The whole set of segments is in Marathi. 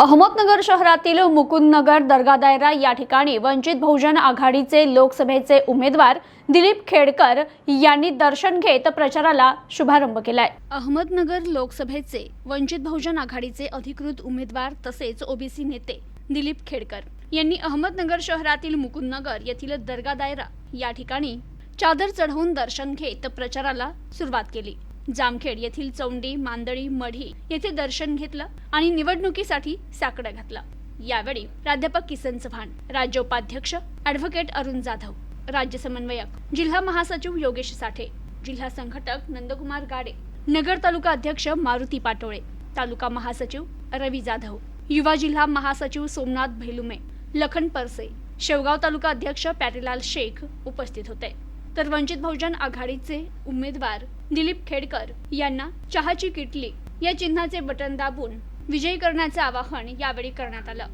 अहमदनगर शहरातील मुकुंदनगर दर्गा दायरा या ठिकाणी वंचित बहुजन आघाडीचे लोकसभेचे उमेदवार दिलीप खेडकर यांनी दर्शन घेत प्रचाराला शुभारंभ केलाय. अहमदनगर लोकसभेचे वंचित बहुजन आघाडीचे अधिकृत उमेदवार तसेच ओबीसी नेते दिलीप खेडकर यांनी अहमदनगर शहरातील मुकुंदनगर येथील दर्गा दायरा या ठिकाणी चादर चढवून दर्शन घेत प्रचाराला सुरुवात केली. जामखेड येथील चौंडी मांदळी मढी येथे दर्शन घेतलं आणि निवडणुकीसाठी साकडं घातलं. यावेळी प्राध्यापक किसन चव्हाण राज्य उपाध्यक्ष ॲडव्होकेट अरुण जाधव राज्य समन्वयक जिल्हा महासचिव योगेश साठे जिल्हा संघटक नंदकुमार गाडे नगर तालुका अध्यक्ष मारुती पाटोळे तालुका महासचिव रवी जाधव युवा जिल्हा महासचिव सोमनाथ भैलुमे लखन परसे शेवगाव तालुका अध्यक्ष प्यारेलाल शेख उपस्थित होते. तर वंचित बहुजन आघाडीचे उमेदवार दिलीप खेडकर यांना चहाची किटली या चिन्हाचे बटन दाबून विजयी करण्याचे आवाहन यावेळी करण्यात आलं.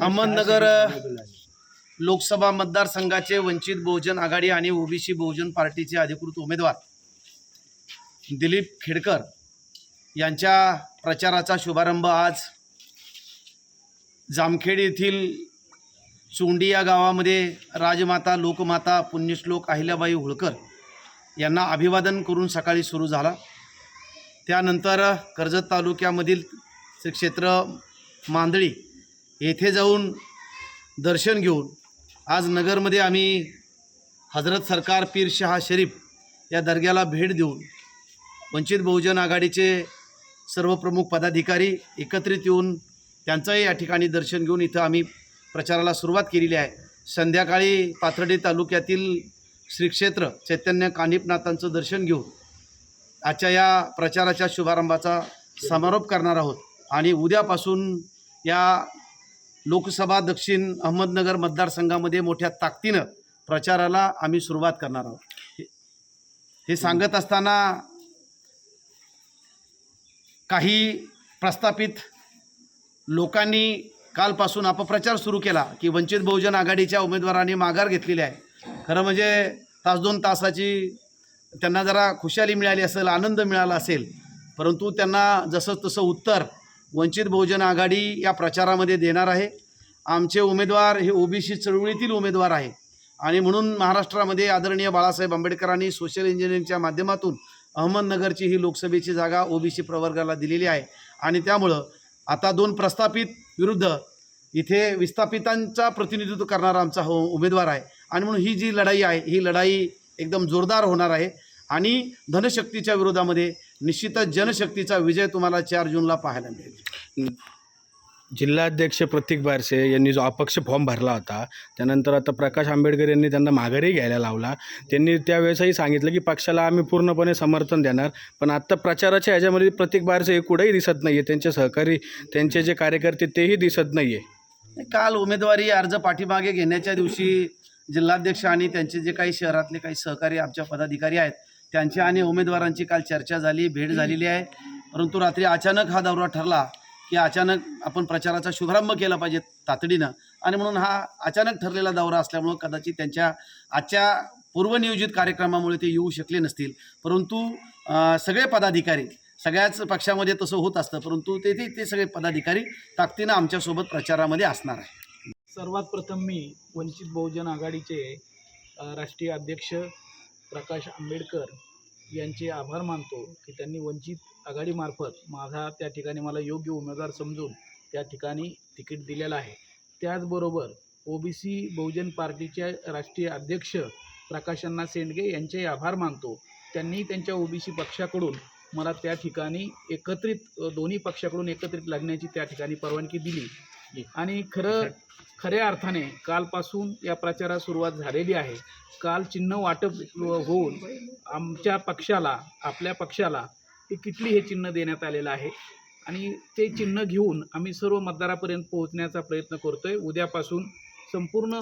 अहमदनगर लोकसभा मतदारसंघाचे वंचित बहुजन आघाडी आणि ओबीसी बहुजन पार्टीचे अधिकृत उमेदवार दिलीप खेडकर यांच्या प्रचाराचा शुभारंभ आज जामखेड येथील चोंडी या गावामध्ये राजमाता लोकमाता पुण्यश्लोक अहिल्याबाई होळकर यांना अभिवादन करून सकाळी सुरू झाला. त्यानंतर कर्जत तालुक्यामधील श्री क्षेत्र मांदळी येथे जाऊन दर्शन घेऊन आज नगरमध्ये आम्ही हजरत सरकार पीर शहा शरीफ या दर्ग्याला भेट देऊन वंचित बहुजन आघाडीचे सर्व प्रमुख पदाधिकारी एकत्रित येऊन त्यांचंही या ठिकाणी दर्शन घेऊन इथं आम्ही प्रचाराला सुरुवात केलेली आहे. संध्याकाळी पाथर्डी तालुक्यातील श्रीक्षेत्र चैतन्य कानिपनाथांचं दर्शन घेऊन आजच्या या प्रचाराच्या शुभारंभाचा समारोप करणार आहोत. आणि उद्यापासून या लोकसभा दक्षिण अहमदनगर मतदारसंघामध्ये मोठ्या ताकदीनं प्रचाराला आम्ही सुरुवात करणार आहोत. हे- हे सांगत असताना काही प्रस्थापित लोकांनी कालपासून अपप्रचार सुरू केला की वंचित बहुजन आघाडीच्या उमेदवारांनी माघार घेतलेली आहे. खरं म्हणजे तास दोन तासाची त्यांना जरा खुशाली मिळाली असेल आनंद मिळाला असेल परंतु त्यांना जसं तसं उत्तर वंचित बहुजन आघाडी या प्रचारामध्ये देणार आहे. आमचे उमेदवार हे ओबीसी चळवळीतील उमेदवार आहे आणि म्हणून महाराष्ट्रामध्ये आदरणीय बाळासाहेब आंबेडकरांनी सोशल इंजिनिअरिंगच्या माध्यमातून अहमदनगरची ही लोकसभेची जागा ओबीसी प्रवर्गाला दिलेली आहे. आणि त्यामुळं आता दोन प्रस्थापित विरुद्ध इथे विस्थापितांचा प्रतिनिधित्व करणारा आमचा हो उमेदवार आहे. आणि म्हणून ही जी लढाई आहे ही लढाई एकदम जोरदार होणार आहे. आणि धनशक्तीच्या विरोधामध्ये निश्चितच जनशक्तीचा विजय तुम्हाला चार जूनला पाहायला मिळेल. जिल्हाध्यक्ष प्रतीक बारसे यांनी जो अपक्ष फॉर्म भरला होता त्यानंतर आता प्रकाश आंबेडकर यांनी त्यांना माघारी घ्यायला लावला. त्यांनी त्यावेळेसही सांगितलं की पक्षाला आम्ही पूर्णपणे समर्थन देणार पण आत्ता प्रचाराच्या ह्याच्यामध्ये प्रतीक बारसे हे कुठेही दिसत नाही आहे त्यांचे सहकारी त्यांचे जे कार्यकर्ते तेही दिसत नाही आहे काल उमेदवारी अर्ज पाठीमागे घेण्याच्या दिवशी जिल्हाध्यक्ष आणि त्यांचे जे काही शहरातले काही सहकारी आमच्या पदाधिकारी आहेत त्यांची आणि उमेदवारांची काल चर्चा झाली भेट झालेली आहे. परंतु रात्री अचानक हा दौरा ठरला. की अचानक आपण प्रचाराचा शुभारंभ केला पाहिजे तातडीनं. आणि म्हणून हा अचानक ठरलेला दौरा असल्यामुळं कदाचित त्यांच्या आजच्या पूर्वनियोजित कार्यक्रमामुळे ते येऊ शकले नसतील. परंतु सगळे पदाधिकारी सगळ्याच पक्षामध्ये तसं होत असतं परंतु तेथे ते सगळे पदाधिकारी ताकदीनं आमच्यासोबत प्रचारामध्ये असणार आहे. सर्वात प्रथम मी वंचित बहुजन आघाडीचे राष्ट्रीय अध्यक्ष प्रकाश आंबेडकर यांचे आभार मानतो की त्यांनी वंचित आघाडीमार्फत माझा त्या ठिकाणी मला योग्य उमेदवार समजून त्या ठिकाणी तिकीट दिलेलं आहे. त्याचबरोबर ओ बी सी बहुजन पार्टीचे राष्ट्रीय अध्यक्ष प्रकाशांना सेंडगे यांचेही आभार मानतो. त्यांनी त्यांच्या ओ बी सी पक्षाकडून मला त्या ठिकाणी एकत्रित दोन्ही पक्षाकडून एकत्रित लागण्याची त्या ठिकाणी परवानगी दिली. आणि खरं खऱ्या अर्थाने कालपासून या प्रचारास सुरुवात झालेली आहे. काल चिन्ह वाटप होऊन आमच्या पक्षाला आपल्या पक्षाला ते किटली हे चिन्ह देण्यात आलेलं आहे. आणि ते चिन्ह घेऊन आम्ही सर्व मतदारापर्यंत पोहोचण्याचा प्रयत्न करतो आहे उद्यापासून संपूर्ण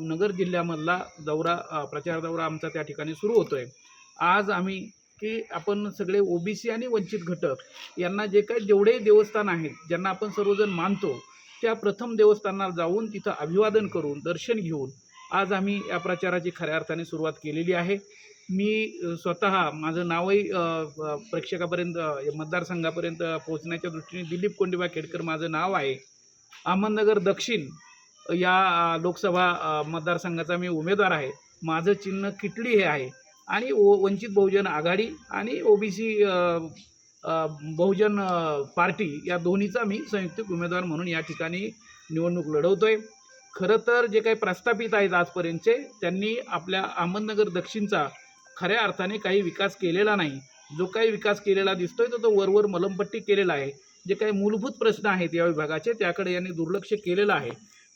नगर जिल्ह्यामधला दौरा प्रचार दौरा आमचा त्या ठिकाणी सुरू होतो आहे आज आम्ही की आपण सगळे ओबीसी आणि वंचित घटक यांना जे काही जेवढे देवस्थान आहेत ज्यांना आपण सर्वजण मानतो त्या प्रथम देवस्थानाला जाऊन तिथं अभिवादन करून दर्शन घेऊन आज आम्ही या प्रचाराची खऱ्या अर्थाने सुरुवात केलेली आहे. मी स्वतः माझं नावही प्रेक्षकापर्यंत मतदारसंघापर्यंत पोहोचण्याच्या दृष्टीने दिलीप कोंडीबा खेडकर माझं नाव आहे. अहमदनगर दक्षिण या लोकसभा मतदारसंघाचा मी उमेदवार आहे. माझं चिन्ह किटली हे आहे. आणि ओ वंचित बहुजन आघाडी आणि ओबीसी बहुजन पार्टी या दोन्हीचा मी संयुक्त उमेदवार म्हणून या ठिकाणी निवडणूक लढवतोय. खरं तर जे काही प्रस्थापित आहेत आजपर्यंतचे त्यांनी आपल्या अहमदनगर दक्षिणचा खऱ्या अर्थाने काही विकास केलेला नाही. जो काही विकास केलेला दिसतोय तो तो वरवर मलमपट्टी केलेला आहे. जे काही मूलभूत प्रश्न आहेत या विभागाचे त्याकडे यांनी दुर्लक्ष केलेलं आहे.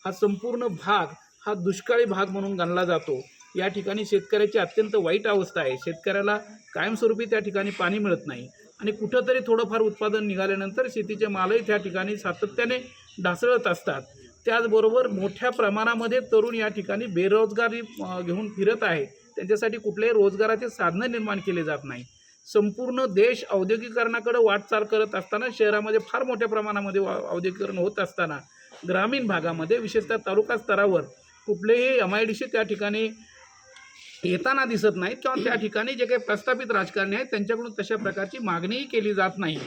हा संपूर्ण भाग हा दुष्काळी भाग म्हणून गणला जातो. या ठिकाणी शेतकऱ्याची अत्यंत वाईट अवस्था आहे. शेतकऱ्याला कायमस्वरूपी त्या ठिकाणी पाणी मिळत नाही. आणि कुठंतरी थोडंफार उत्पादन निघाल्यानंतर शेतीचे मालही त्या ठिकाणी सातत्याने ढासळत असतात. त्याचबरोबर मोठ्या प्रमाणामध्ये तरुण या ठिकाणी बेरोजगारी घेऊन फिरत आहे. त्यांच्यासाठी कुठल्याही रोजगाराचे साधनं निर्माण केले जात नाही संपूर्ण देश औद्योगिकरणाकडे वाटचाल करत असताना शहरामध्ये फार मोठ्या प्रमाणामध्ये वा- औद्योगिकरण होत असताना ग्रामीण भागामध्ये विशेषतः तालुका स्तरावर कुठलेही एम आय डी सी त्या ठिकाणी येताना दिसत नाहीत किंवा त्या ठिकाणी जे काही प्रस्थापित राजकारणी आहेत त्यांच्याकडून तशा प्रकारची मागणीही केली जात नाही.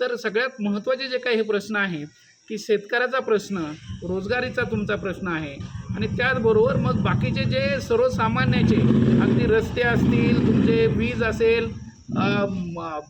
तर सगळ्यात महत्त्वाचे जे काही हे प्रश्न आहेत की शेतकऱ्याचा प्रश्न रोजगारीचा तुमचा प्रश्न आहे. आणि त्याचबरोबर मग बाकीचे जे सर्वसामान्याचे अगदी रस्ते असतील तुमचे वीज असेल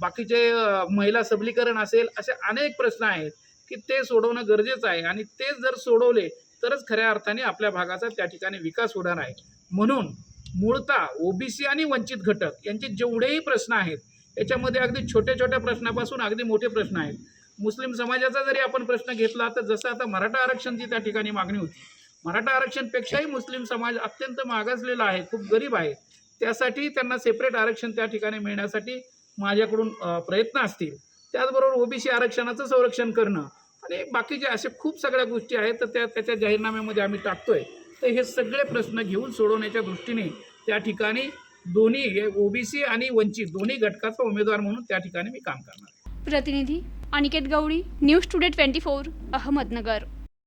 बाकीचे महिला सबलीकरण असेल असे अनेक प्रश्न आहेत की ते सोडवणं गरजेचं आहे. आणि तेच जर सोडवले तरच खऱ्या अर्थाने आपल्या भागाचा त्या ठिकाणी विकास होणार आहे. म्हणून मूळतः ओबीसी आणि वंचित घटक यांचे जेवढेही प्रश्न आहेत याच्यामध्ये अगदी छोट्या छोट्या प्रश्नापासून अगदी मोठे प्रश्न आहेत. मुस्लिम समाजाचा जरी आपण प्रश्न घेतला तर जसं आता मराठा आरक्षणची त्या ठिकाणी मागणी होती. मराठा आरक्षणपेक्षाही मुस्लिम समाज अत्यंत मागासलेला आहे खूप गरीब आहे. त्यासाठी त्यांना सेपरेट आरक्षण त्या ठिकाणी मिळण्यासाठी माझ्याकडून प्रयत्न असतील. त्याचबरोबर ओबीसी आरक्षणाचं संरक्षण करणं आणि बाकीचे असे खूप सगळ्या गोष्टी आहेत तर त्या त्याच्या जाहीरनाम्यामध्ये आम्ही टाकतोय. तर हे सगळे प्रश्न घेऊन सोडवण्याच्या दृष्टीने त्या ठिकाणी दोन्ही ओबीसी आणि वंचित दोन्ही घटकाचा उमेदवार म्हणून त्या ठिकाणी मी काम करणार प्रतिनिधी Aniket Gawali news today twenty four Ahmednagar.